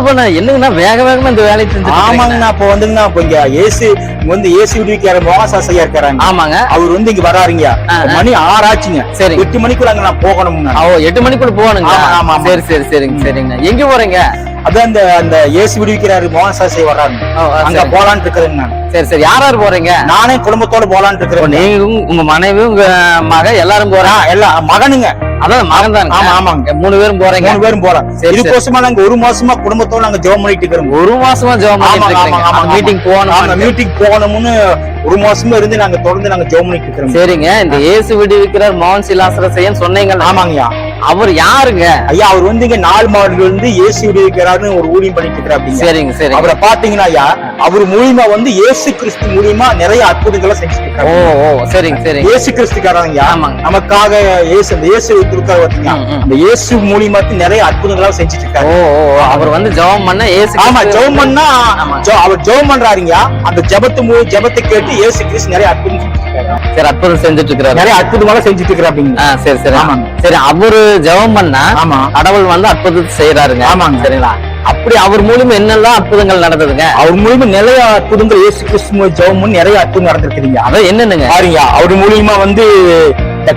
பண்ண என்னங்கண்ணா வேக வேகமா இந்த வேலையை செஞ்சு ஆமாங்கண்ணா அப்ப வந்துங்கண்ணா இப்ப இங்க ஏசு இங்க வந்து ஏசு விடுவிக்கிற மோகசாசையா இருக்கிறாங்க ஆமாங்க. அவர் வந்து இங்க வராருங்க. மணி ஆறாச்சுங்க. சரி எட்டு மணிக்குள்ள அங்க நான் போகணும்ங்க ஓ எட்டு மணிக்குள்ள போகணுங்க ஆமா. சரி சரி சரிங்க சரிங்க. எங்க போறீங்க? அதான் அந்த அந்த ஏசு விடுவிக்கிறாரு மோகசாசை வர்றாருங்க ஓ, ஆ, அங்க. போலான்னு இருக்கிறேங்க நான். சரி சரி. யார் யார் போறீங்க? நானே குடும்பத்தோட போலான்னு இருக்கிறேன். நீங்க உங்க மனைவி உங்க மக எல்லாரும் போறாங்க? எல்லாம் மகனுங்க. அதான் மகன் தாங்க ஆமா, ஆமாங்க. மூணு பேரும் போறீங்க? மூணு பேரும் போறோம். சரி. இதுக்கோசமா நாங்க ஒரு மாசமா குடும்பத்தோட நாங்க ஜெபம் பண்ணிட்டு இருக்கிறோம். ஒரு மாசமா ஜெபம் பண்ணிட்டு மீட்டிங் போகணும்? மீட்டிங் போகணும்னு ஒரு மாசமா இருந்து நாங்க தொடர்ந்து நாங்க ஜெபம் பண்ணிட்டு இருக்கிறோம். சரிங்க. இந்த இயேசு விடுவிக்கிறார் மோகன் சிலாசரசையன் சொன்னீங்க ஆமாங்கய்யா. அவர் யாருங்க ஐயா அவர் வந்து இங்க நாலு மாவட்டத்துல இருந்து ஏசு விடுவிக்கிறாருன்னு ஒரு ஊழியம் பண்ணிட்டு இருக்கிறாரு சரிங்க சரிங்க அவரை பாத்தீங்கன்னா ஐயா அவர் மூலியமா வந்து இயேசு கிறிஸ்து மூலியமா நிறைய அற்புதங்களை செஞ்சுட்டு ஓ இருக்காரு ஓ சரிங்க சரிங்க இயேசு கிறிஸ்துக்காரங்க ஆமாங்க. நமக்காக இயேசு அந்த இயேசு இருக்காரு பாத்தீங்க ம், ம். அந்த இயேசு மூலியமா நிறைய அற்புதங்களை செஞ்சுட்டு இருக்காரு ஓ அவர் வந்து ஜெபம் பண்ண இயேசு ஆமா ஜெபம் பண்ணா ஆமா. அவர் ஜெபம் பண்றாருங்க அந்த ஜெபத்து மூ ஜெபத்தை கேட்டு இயேசு கிறிஸ்து நிறைய அற்புதம் செஞ்சுட்டு இருக்காரு. சரி அற்புதம் செஞ்சுட்டு இருக்கிறாரு நிறைய அற்புதங்களை செஞ்சுட்டு இருக்கிறாங்க ஆ சரி சரி ஆமாங்க. சரி அவரு ஜெபம் பண்ணா ஆமா. கடவுள் வந்து அற்புதத்தை செய்யறாருங்க ஆமாங்க. சரிங்களா? அப்படி அவர் மூலியமா என்னெல்லாம் அற்புதங்கள் நடந்ததுங்க? அவர் மூலியமா நிறைய அற்புதங்கள் இயேசு கிறிஸ்து மூலம் ஜெபம் நிறைய அற்புதம் நடந்திருக்கிறீங்க அதான் என்னன்னுங்க? பாருங்க அவர் மூலியமா வந்து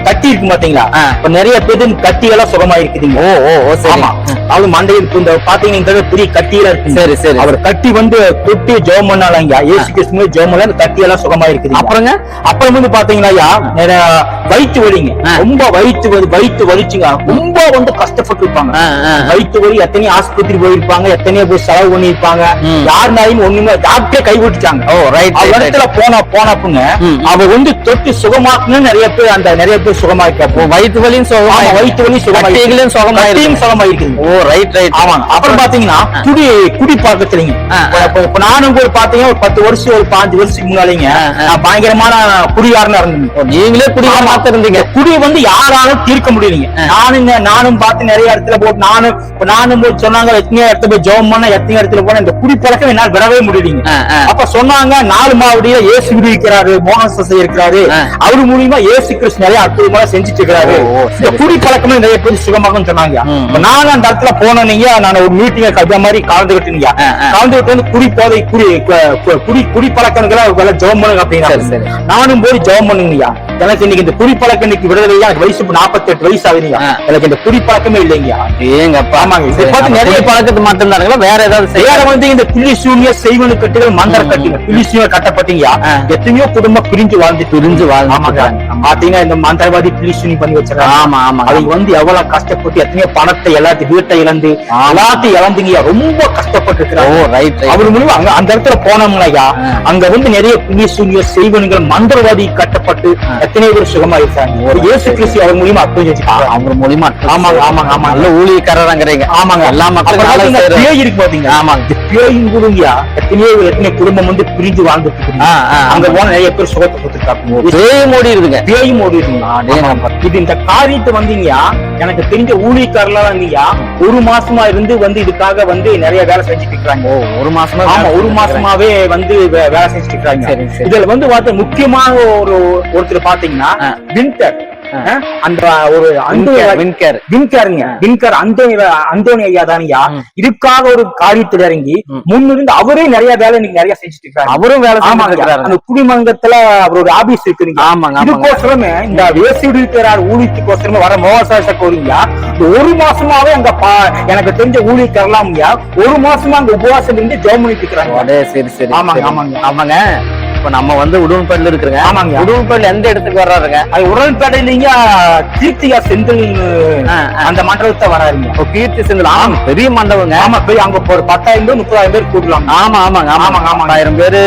கட்டி இருக்கு பாத்தீங்களா. இப்ப நிறைய பேருக்கு கட்டி எல்லாம் சுகமா இருக்குதுங்க ஓ ஓ ஆமா. அது மண்டையில் இந்த பாத்தீங்கன்னா பெரிய கட்டி எல்லாம் இருக்கு சரி சரி. அவர் கட்டி வந்து தொட்டு ஜெபம் பண்ணாலங்க. இயேசு கிறிஸ்து மூலம் ஜெபம் பண்ணா அந்த கட்டி எல்லாம் சுகமா இருக்குது அப்புறங்க? அப்புறம் வந்து பாத்தீங்கன்னா ஐயா, நிறைய வயிற்று வலிங்க. ரொம்ப வயிற்று வலி வயிற்று வலிச்சுங்க. ரொம்ப வந்து கஷ்டப்பட்டு இருப்பாங்க. வயிற்று வலி எத்தனையோ ஆஸ்பத்திரி போயிருப்பாங்க எத்தனையோ போய் செலவு பண்ணிருப்பாங்க. யாருனாலும் ஒண்ணுமே டாக்டரே கைவிட்டுட்டாங்க ஓ ரைட் இடத்துல போனா போனப்புங்க ம். அவர் வந்து தொட்டு சுகமாக்கணும்னு நிறைய பேர் அந்த நிறைய பேர் சுகமாயிருக்காங்க வயிற்று வலியும் சுகமா வயிற்று வலி கட்டிகளும் சுகமா கட்டியும் சுகமாயிருக்குது ஓ ரைட் ரைட் ஆமாங்க. அப்புறம் பாத்தீங்கன்னா குடி குடி பழக்கத்துலங்க. இப்ப- நானும் ஒரு பாத்தீங்கன்னா ஒரு பத்து வருஷம் ஒரு பாஞ்சு வருஷத்துக்கு முன்னாலேங்க பயங்கரமான குடிகாரனா இருந்தேன். நீங்களே குடிக்க இருந்தீங்க குடி வந்து யாராலும் தீர்க்க முடியலைங்க. நானுங்க நானும் பார்த்து நிறைய இடத்துல போட்டு நானும் இப்ப நானும் போய் சொன்னாங்க எத்தனையோ இடத்துல போய் ஜெபம் பண்ண எத்தனையோ இடத்துல போன இந்த குடி பழக்கம் என்னால் விடவே முடியலைங்க. அப்ப சொன்னாங்க நாலு மாவடியில இயேசு விடுவிக்கிறாரு மோகன் சசை இருக்கிறாரு. அவர் மூலியமா இயேசு கிறிஸ்து நிறைய அற்புதமா செஞ்சுட்டு இருக்கிறாரு. இந்த குடி பழக்கமே நிறைய பேர் சுகமாகும் சொன்னாங்க. நானும் அந்த இடத்துல போனீங்க நான் ஒரு மீட்டிங்க கஜா மாதிரி கலந்துகிட்டுங்க. கலந்துகிட்டு வந்து குடி போதை குடி குடி குடி பழக்கங்களை ஜெபம் பண்ணுங்க. அப்படின்னா. நானும் போய் ஜெபம் பண்ணுங்கய்யா. எனக்கு இன்னைக்கு இந்த குடி பழக்கம் இன்னைக்கு விடுதலையா வயசு இப்ப 48 வயசு ஆகுதுங்க. எனக்கு இந்த குடி பழக்கமே இல்லைங்கய்யா ஏங்கப்பா ஆமாங்க. இதை பார்த்து நிறைய பழக்கத்து மட்டும் தானுங்களா வேற ஏதாவது வேற வந்து இந்த சூனிய செய்வனு கட்டுகள் மந்திர கட்டுங்க பில்லி சூனிய. எத்தனையோ குடும்பம் பிரிஞ்சு வாழ்ந்து பிரிஞ்சு ஆமாங்க இருக்காங்க. பாத்தீங்கன்னா இந்த மந்திரவாதி பில்லி சூனி பண்ணி வச்சிருக்காங்க ஆமா ஆமா அவங்க வந்து எவ்வளவு கஷ்டப்பட்டு எத்தனையோ பணத்தை எல்லாத்தையும் வீட்டை இழந்து. எல்லாத்தையும் இழந்துங்கய்யா ரொம்ப கஷ்டப்பட்டு ஓ இருக்கிறாங்க அவர் மூலியமா அங்க அந்த இடத்துல போனோம்னாயா ஆ. அங்க வந்து நிறைய புண்ணிய சூனிய செய்வனுங்கள் மந்திரவாதி கட்டப்பட்டு. எத்தனை பேர் சுகமா இருக்காங்க ஒரு இயேசு கிறிஸ்து அவர் மூலியமா அற்புதம் அவங்க மூலியமா ஆமாங்க, ஆமாங்க, ஆமாங்க. நல்ல ஊழியக்காரங்கிறீங்க ஆமாங்க. எல்லா மக்களும் பேய் இருக்கு பாத்தீங்க. ஆமாங்க. இந்த பேயும் கூடங்கயா எத்தனையோ எத்தனை குடும்பம் வந்து பிரிஞ்சு வாழ்ந்துட்டு ஆ, அங்க ஆமா. போன நிறைய பேர் சுகத்தை கொடுத்துருக்காங்க. பேய் மூடி இருக்குங்க ஓடிடுங்க அடேங்கப்பா. இது இந்த காரியத்தை வந்தீங்கயா? எனக்கு தெரிஞ்ச ஊழியக்காரலாம் இருந்தீங்கயா ஒரு மாசமா இருந்து வந்து இதுக்காக வந்து நிறைய வேலை செஞ்சுட்டு இருக்காங்க ஒரு மாசமா ஆமா ஒரு மாசமாவே வந்து வேலை செஞ்சுட்டு இருக்காங்க. இதுல வந்து பார்த்த முக்கியமான ஒரு ஒருத்தர் பாத்தீங்கன்னா. வின்டர். அந்த ஒரு வின்கேர் வின்கருங்க வின்கர் அந்தோனி அந்தோனி ஐயா தானியா. இதுக்காக ஒரு காரியத்தில் இறங்கி. முன்னிருந்து அவரே நிறைய வேலை இன்னைக்கு நிறைய செஞ்சுட்டு இருக்காரு அவரும் வேலை ஆமாங்க அந்த குடிமங்கலத்துல அவரோட ஆபீஸ் இருக்குங்க ஆமாங்க இதுக்கோசரமே இந்த வேசி இருக்கிறார் ஊழியத்துக்கோசரமே வர மோகசாச கோரிங்க இந்த ஒரு மாசமாவே அங்க பா- எனக்கு தெரிஞ்ச ஊழியக்காரலாம்யா ஒரு மாசமா அங்க உபவாசம் இருந்து ஜெபம் பண்ணிட்டு இருக்கிறாங்க சரி சரி ஆமாங்க. ஆமாங்க. ஆமாங்க இப்ப நம்ம வந்து உடுமல்பேட்ல இருக்கிறோங்க. ஆமாங்க. உடுமல்பேட்ல எந்த இடத்துக்கு வர்றாருங்க? அது உடன்பேட்டையிலங்க கீர்த்தியா செந்தில் ஆ, ஆ. அந்த மண்டலத்தை வராருங்க. இப்போ கீர்த்தி செந்தில். ஆமா பெரிய மண்டபங்க. ஆமா போய் அங்க ஒரு பத்தாயிரம் பேர் முப்பதாயிரம் பேர் கூடலாம் ஆமா ஆமாங்க ஆமாங்க, ஆமாங்க. ஆயிரம் பேரு.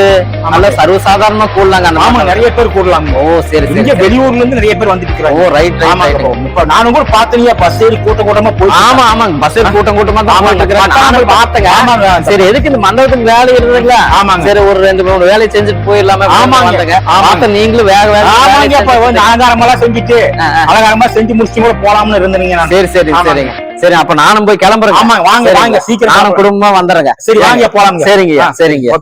நல்ல சர்வசாதாரணமா கூடலாங்க ஆமா. நிறைய பேர் கூடலாம் ஓ சரி இங்க வெளியூர்ல இருந்து நிறைய பேர் வந்துட்டு ஓ ரைட் ரைட் இப்போ நானும் கூட பாத்தீங்க பஸ் ஏறி கூட்ட கூட்டமா போய் ஆமா ஆமாங்க. பஸ் கூட்டம் கூட்டமா தான் நம்பர் பார்த்தேங்க. சரி எதுக்கு இந்த மண்டபத்துக்கு வேலை இருந்ததுங்களா? ஆமாங்க. சரி ஒரு ரெண்டு மூணு வேலையை செஞ்சுட்டு போயிடலாமே வந்தங்க. ஆமாங்க. பார்த்த நீங்களும் வேக வேக ஆமாங்க அலங்காரமா செஞ்சுட்டு. அலங்காரமா செஞ்சு முடிச்சு கூட போலாம்னு இருந்தீங்க நான். சரி சரி. சரிங்க. சரி அப்ப நானும் போய் கிளம்புறேன் ஆமாங்க, வாங்க, வாங்க, சீக்கிரம் நானும். குடும்பமா வந்துடுறேங்க சரி வாங்க போலாம்ங்க. சரிங்க சரிங்க